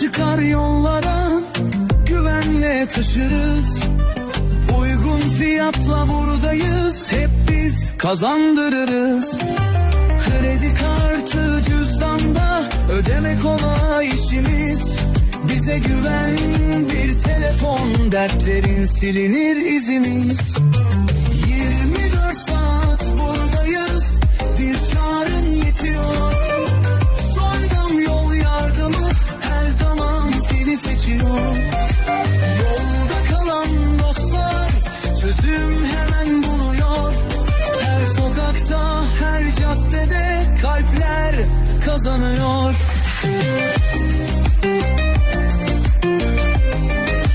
çıkar yollara Güvenle taşırız. Uygun fiyatla buradayız Hep biz kazandırırız. Kredi kartı cüzdanda Ödeme kolay işimiz. Bize güven bir telefon Dertlerin silinir izimiz. kazanıyor.